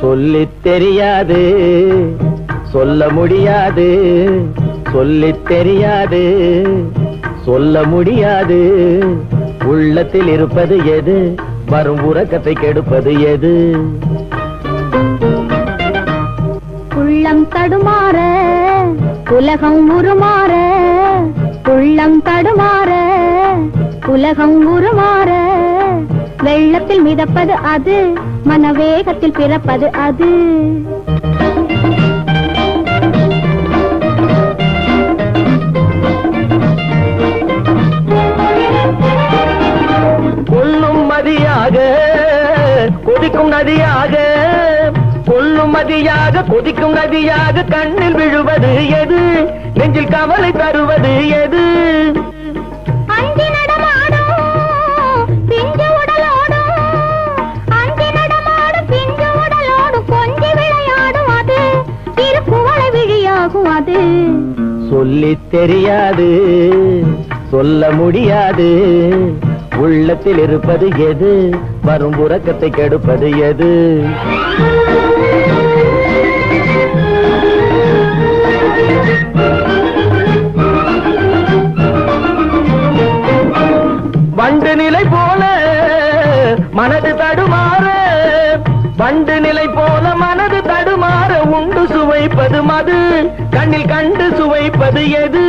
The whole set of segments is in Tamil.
சொல்லித் தெரியாது சொல்ல முடியாது சொல்லித் தெரியாது சொல்ல முடியாது. உள்ளத்தில் இருப்பது எது? வரும் உறக்கத்தை கெடுப்பது எது? உள்ளம் தடுமாற உலகம் உருமாற உள்ளம் தடுமாற உலகம் உருமாற. வெள்ளத்தில் மிதப்பது அது மனவேகத்தில் பிறப்பது அது. கொதிக்கும் நதியாக கொல்லும் மதியாக கொதிக்கும் நதியாக கண்ணில் விழுவது எது? நெஞ்சில் கவலை தருவது எது? சொல்லித் தெரியாது சொல்ல முடியாது. உள்ளத்தில் இருப்பது எது? வரும் உறக்கத்தை கெடுப்பது எது? வண்டு நிலை போல மனது தடுமாற வண்டு நிலை போல மனது தடுமாற உண்டு சுவைப்பது மது கண்ணில் கண்டு சுவைப்பது எது?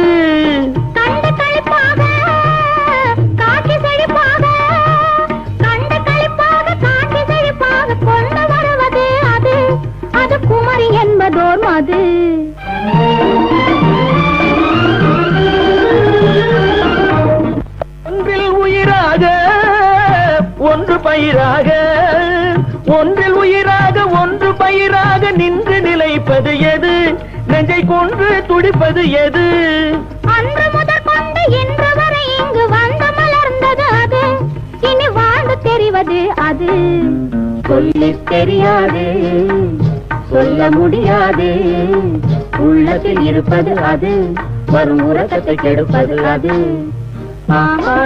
குமரி என்பதோர் மது. ஒன்றில் உயிராக ஒன்று பயிராக. ஒன்றில் உயிராக ஒன்று பயிராக நின்று நிலைப்பது எது? நெஞ்சை கொன்று துடிப்பது எது? அன்று முதற் கொண்டு இன்று வரை இங்கு வந்து மலர்ந்தது அது. இனி வாழ்ந்து தெரிவது அது. சொல்லித் தெரியாது. சொல்ல முடியாது. உள்ளத்தில் இருப்பது அது வரும் உறக்கத்தை கெடுப்பது அது. ஆமா.